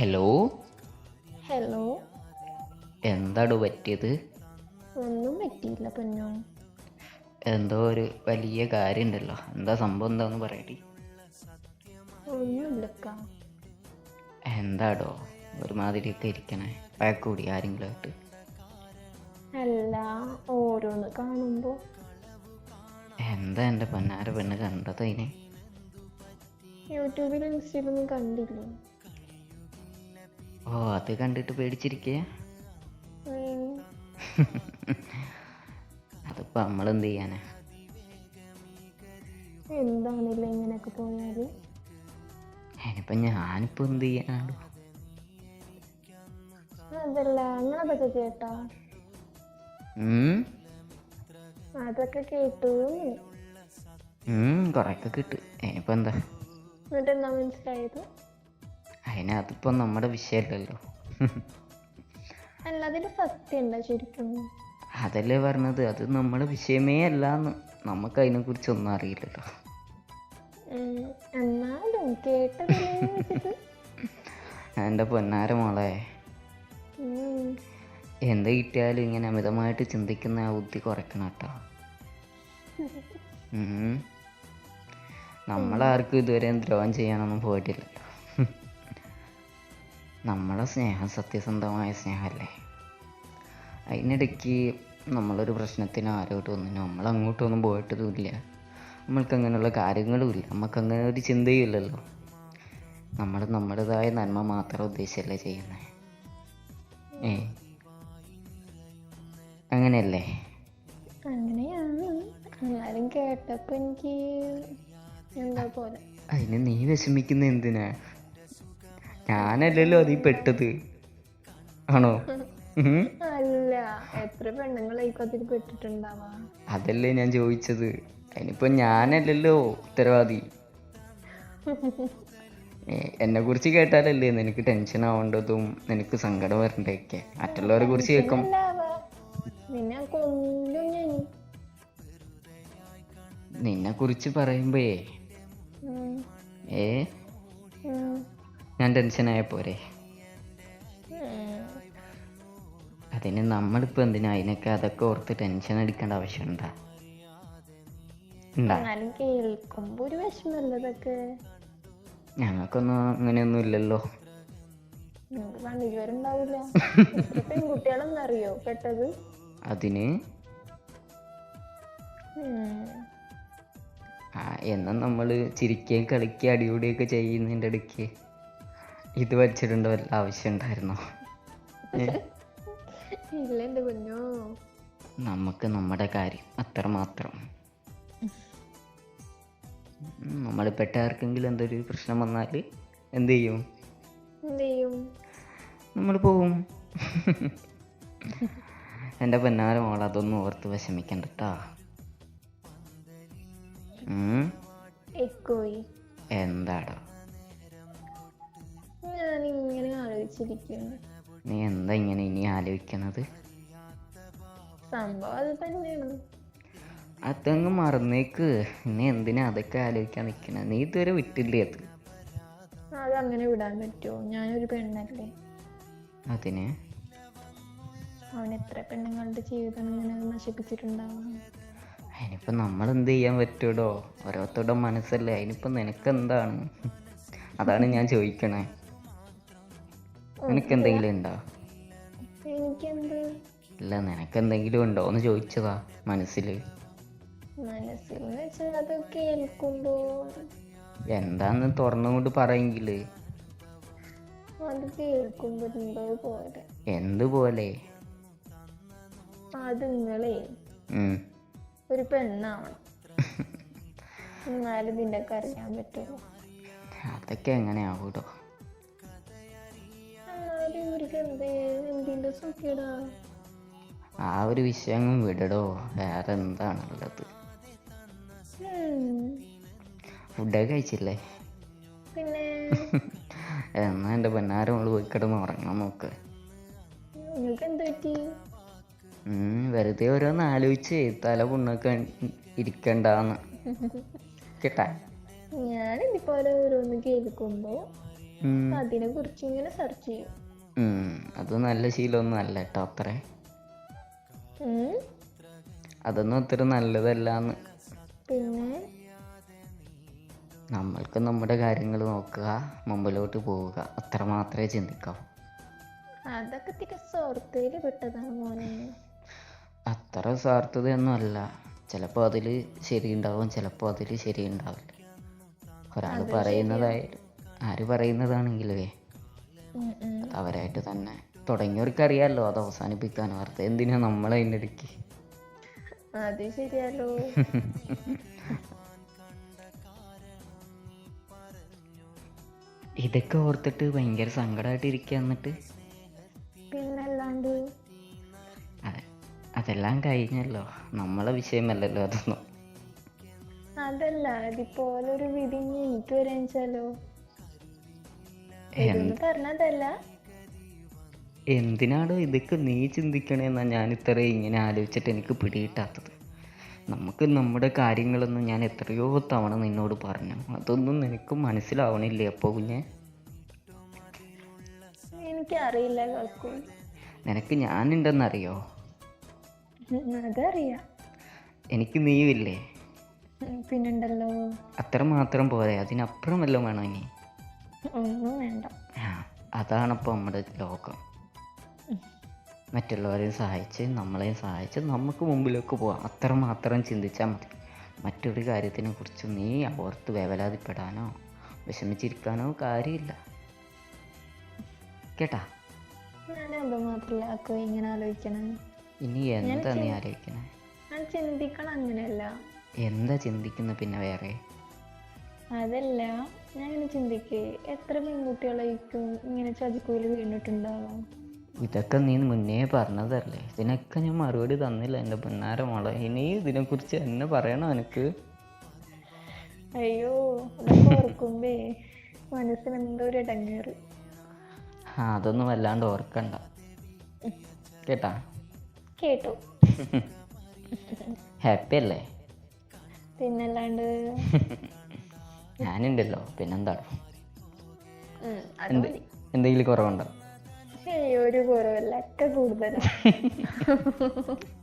Hello hello എന്താടോ പറ്റിയത്? ഒന്നും പറ്റിയില്ല പൊന്നോ എന്തോ ഒരു വലിയ കാര്യം ഉണ്ടല്ലോ എന്താ സംഭവം എന്താന്ന് പറയടി. ഒന്നുമില്ലക്ക എന്താടോ? ഒരുമാതിരിയൊക്കെ ഇരിക്കണേ. കൂടി ആരെങ്കിലും ആയിട്ട് അല്ല ഓരോന്ന് കാണുമ്പോൾ എന്താ എന്റെ പൊന്നാര പെണ്ണ് കണ്ടത് അതിനെ യൂട്യൂബിലും ഇൻസ്റ്റയിലൊന്നും കണ്ടില്ലേ? ഓ അത് കണ്ടിട്ട് പേടിച്ചിരിക്കുക അതിപ്പോ നമ്മളെന്ത് ചെയ്യാനാ? എന്താണില്ല ഇങ്ങനെയൊക്കെ പോയാൽ? അതിനിപ്പോ ഞാനിപ്പോ എന്ത് ചെയ്യാനാണ് അതല്ല കേട്ടോ? അതൊക്കെ കേട്ടു. കുറേയൊക്കെ കിട്ടും. എന്താ? എന്നിട്ട് എന്താ മനസ്സിലായത്? അതിന് അതിപ്പോൾ നമ്മുടെ വിഷയമല്ലല്ലോ അല്ല അതിൽ ശരിക്കും? അതല്ലേ പറഞ്ഞത് അത് നമ്മുടെ വിഷയമേ അല്ല നമുക്ക് അതിനെക്കുറിച്ചൊന്നും അറിയില്ലല്ലോ. ഒന്നും എന്നാലും എന്റെ എന്റെ പൊന്നാര മോളെ. എന്ത് കിട്ടിയാലും ഇങ്ങനെ അമിതമായിട്ട് ചിന്തിക്കുന്ന ആ ബുദ്ധി കുറയ്ക്കണം കേട്ടോ. നമ്മളാർക്കും ഇതുവരെ ദ്രോഹം ചെയ്യാനൊന്നും പോയിട്ടില്ലല്ലോ. നമ്മളെ സ്നേഹം സത്യസന്ധമായ സ്നേഹമല്ലേ? അതിനിടയ്ക്ക് നമ്മളൊരു പ്രശ്നത്തിന് ആരോട്ടും വന്നു നമ്മൾ അങ്ങോട്ടൊന്നും പോയിട്ടതുമില്ല നമ്മൾക്ക് അങ്ങനെയുള്ള കാര്യങ്ങളുമില്ല. നമുക്ക് അങ്ങനെ ഒരു ചിന്തയും ഇല്ലല്ലോ നമ്മൾ നമ്മുടേതായ നന്മ മാത്രം ഉദ്ദേശിച്ചല്ലേ ചെയ്യുന്നത് ഏ? അങ്ങനെയല്ലേ? അങ്ങനെയാണ്. എന്നാലും കേട്ടപ്പോ എനിക്ക് എന്താ പോലെ? അതിന് നീ വിഷമിക്കുന്ന എന്തിനാ? ഞാനല്ലല്ലോ അതിൽ പെട്ടത്. ആണോ? അല്ല എത്ര പെട്ടിട്ടുണ്ടാവാ? അതല്ലേ ഞാൻ ചോദിച്ചത്. അതിനിപ്പോ ഞാനല്ലല്ലോ ഉത്തരവാദി. എന്നെ കുറിച്ച് കേട്ടാലല്ലേ നിനക്ക് ടെൻഷൻ ആവേണ്ടതും നിനക്ക് സങ്കടം വരണ്ടൊക്കെ മറ്റുള്ളവരെ കുറിച്ച് കേൾക്കും. നിന്നെ കുറിച്ച് പറയുമ്പേ ഏ. ഞാൻ ടെൻഷനായ പോരെ. അതിന് നമ്മളിപ്പോ എന്തിനാ അതിനൊക്കെ അതൊക്കെ ഓർത്ത് ടെൻഷൻ അടിക്കേണ്ട ആവശ്യമുണ്ടാ കേൾക്കുമ്പോ ഒരു വിഷമല്ല ഇതൊക്കെ ഞങ്ങൾക്കൊന്നും അങ്ങനെയൊന്നും ഇല്ലല്ലോ. പെട്ടത്? അതിന്? എന്നാ ആ എന്നും നമ്മൾ ചിരിക്കുകയും കളിക്കുകയും അടിപൊളിയൊക്കെ ചെയ്യുന്നതിന്റെ ഇടയ്ക്ക്. ഇത് വച്ചിട്ടുണ്ട് വല്ല ആവശ്യം ഉണ്ടായിരുന്നോ? ഇല്ല എന്റെ കുഞ്ഞോ നമുക്ക് നമ്മുടെ കാര്യം അത്ര മാത്രം. നമ്മൾ പെട്ട ആർക്കെങ്കിലും എന്തൊരു പ്രശ്നം വന്നാൽ എന്ത് ചെയ്യും? എന്ത് ചെയ്യും? നമ്മൾ പോവും. എന്റെ പൊന്നാരം മോൾ അതൊന്നും ഓർത്ത് വിഷമിക്കണ്ട കേട്ടാ? എന്താടാ? ആലോചിച്ചിരിക്കുന്നു. നീ എന്താ ഇങ്ങനെ ഇനി ആലോചിക്കുന്നത് സംഭവം അത് തന്നെയാണ്. അതങ്ങ് മറന്നേക്ക്. നീ എന്തിനാ അതൊക്കെ ആലോചിക്കാൻ നിൽക്കണ നീ ഇതുവരെ വിട്ടില്ലേ അത്? അത് അങ്ങനെ വിടാൻ പറ്റുമോ? ഞാനൊരു പെണ്ണല്ലേ. അതിന്? അവൻ എത്ര പെണ്ണുങ്ങളുടെ ജീവിതം ഇങ്ങനെ നശിപ്പിച്ചിട്ടുണ്ടാവും. അതിനിപ്പോൾ നമ്മൾ എന്ത് ചെയ്യാൻ പറ്റൂടോ ഓരോരുത്തരുടെ മനസ്സല്ലേ? അതിനിപ്പോൾ നിനക്ക് എന്താണ് അതാണ് ഞാൻ ചോദിക്കണേ. നിനക്ക് എന്തെങ്കിലും ഉണ്ടോ? ഇല്ല നിനക്ക് എന്തെങ്കിലും ഉണ്ടോ എന്ന് ചോദിച്ചതാ മനസ്സിൽ എന്താന്ന് തുറന്നുകൊണ്ട് പറയെങ്കിൽ. എന്ത് പോലെ. എന്തുപോലെ അത് നിങ്ങളെ ഒരു പെണ്ണാവണം എന്നാലും നിനക്ക് അറിയാൻ പറ്റുള്ളൂ. അതൊക്കെ എങ്ങനെ ആ ഒരു വിഷയം വിടടോ. വേറെ എന്താണുള്ളത് ഫുഡൊക്കെ കഴിച്ചില്ലേ? പിന്നെ? എന്നാ എന്റെ പൊന്നാരം നമ്മൾ പോയി കിടന്ന് ഉറങ്ങാൻ നോക്ക് വെറുതെ ഓരോന്ന് ആലോചിച്ച് തല പുണ്ണൊക്കെ ഇരിക്കണ്ടാന്ന്. കേട്ടാ? ഞാൻ ഇതുപോലെ ഓരോന്ന് കേൾക്കുമ്പോ. അതിനെ കുറിച്ച് ഇങ്ങനെ സെർച്ച് ചെയ്യും. അത് നല്ല ശീലമൊന്നും അല്ല കേട്ടോ അത്രേ. അതൊന്നും അത്ര നല്ലതല്ലാന്ന്. പിന്നെ? നമ്മൾക്ക് നമ്മുടെ കാര്യങ്ങൾ നോക്കുക മുമ്പിലോട്ട് പോവുക അത്ര മാത്രമേ ചിന്തിക്കാവൂ. അതൊക്കെ തിരി സ്വാർത്ഥയിൽ പെട്ടതാണ് മോനെ. അത്ര സ്വാർത്ഥതയൊന്നും അല്ല. ചിലപ്പോൾ അതിൽ ശരിയുണ്ടാവും ചിലപ്പോൾ അതിൽ ശരിയുണ്ടാവില്ല. ഒരാൾ പറയുന്നതായി ആര് പറയുന്നതാണെങ്കിലേ അവരായിട്ട് തന്നെ തുടങ്ങിയവർക്ക് അറിയാലോ അത് അവസാനിപ്പിക്കാൻ വാർത്ത. എന്തിനാ നമ്മളെ അതിന്റെ ഇടയ്ക്ക്? അത് ശരിയാലോ. ഇതൊക്കെ ഓർത്തിട്ട് ഭയങ്കര സങ്കടമായിട്ട് ഇരിക്കുക എന്നിട്ട്? പിന്നല്ലാണ്ട്? അതെല്ലാം കഴിഞ്ഞല്ലോ. നമ്മളെ വിഷയമല്ലല്ലോ അതൊന്നും. അതല്ല ഇതിപ്പോലൊരു വിധി എനിക്ക് വരാൻ എന്തിനാടോ ഇതൊക്കെ നീ ചിന്തിക്കണേന്നാ ഞാൻ ഇത്രയും ഇങ്ങനെ ആലോചിച്ചിട്ട് എനിക്ക് പിടികിട്ടാത്തത്. നമുക്ക് നമ്മുടെ കാര്യങ്ങളൊന്നും ഞാൻ എത്രയോ തവണ നിന്നോട് പറഞ്ഞു. അതൊന്നും നിനക്ക് മനസ്സിലാവണില്ലേ അപ്പോൾ കുഞ്ഞെ? എനിക്കറിയില്ല നിനക്ക് ഞാനുണ്ടെന്നറിയോ? അതറിയാം. എനിക്ക് നീയുമില്ലേ? പിന്നുണ്ടല്ലോ അത്ര മാത്രം പോരെ അതിനപ്പുറം വല്ലതും വേണോ ഇനി? ഒന്നും വേണ്ട. അതാണ് ഇപ്പോൾ നമ്മുടെ ലോകം. മറ്റുള്ളവരെയും സഹായിച്ച് നമ്മളെയും സഹായിച്ച് നമുക്ക് മുമ്പിലേക്ക് പോകാം അത്ര മാത്രം ചിന്തിച്ചാൽ മതി. മറ്റൊരു കാര്യത്തിനെ കുറിച്ച് നീ ഓർത്ത് വേവലാതിപ്പെടാനോ വിഷമിച്ചിരിക്കാനോ കാര്യമില്ല. കേട്ടാ? ഇങ്ങനെ ആലോചിക്കണം. ഇനി എന്താ നീ ആലോചിക്കണേ? ഞാൻ ചിന്തിക്കണം അങ്ങനെയല്ല. എന്താ ചിന്തിക്കുന്ന പിന്നെ വേറെ? അതല്ല ഞാൻ ഇങ്ങനെ ചിന്തിക്കേ എത്ര പെൺകുട്ടികളായിരിക്കും ഇങ്ങനെ ചതിക്കൂൽ വീണിട്ടുണ്ടാവാം? ഇതൊക്കെ നീ മുന്നേ പറഞ്ഞതല്ലേ? ഇതിനൊക്കെ ഞാൻ മറുപടി തന്നില്ല എന്റെ പൊന്നാര മോളെ. ഇനി ഇതിനെക്കുറിച്ച് എന്നെ പറയണോ എനിക്ക് അയ്യോ അതൊക്കെ ഓർക്കുമ്പേ മനസ്സിന് എന്തോ ഒരു ഇടങ്ങേറ്. ആ അതൊന്നും വല്ലാണ്ട് ഓർക്കണ്ട. കേട്ടാ? കേട്ടു. ഹാപ്പി അല്ലേ? പിന്നല്ലാണ്ട്? ഞാനുണ്ടല്ലോ മതി എന്തെങ്കിലും കുറവുണ്ടോ? ഒരു കുറവില്ല ഒക്കെ കൂടുതലാണ്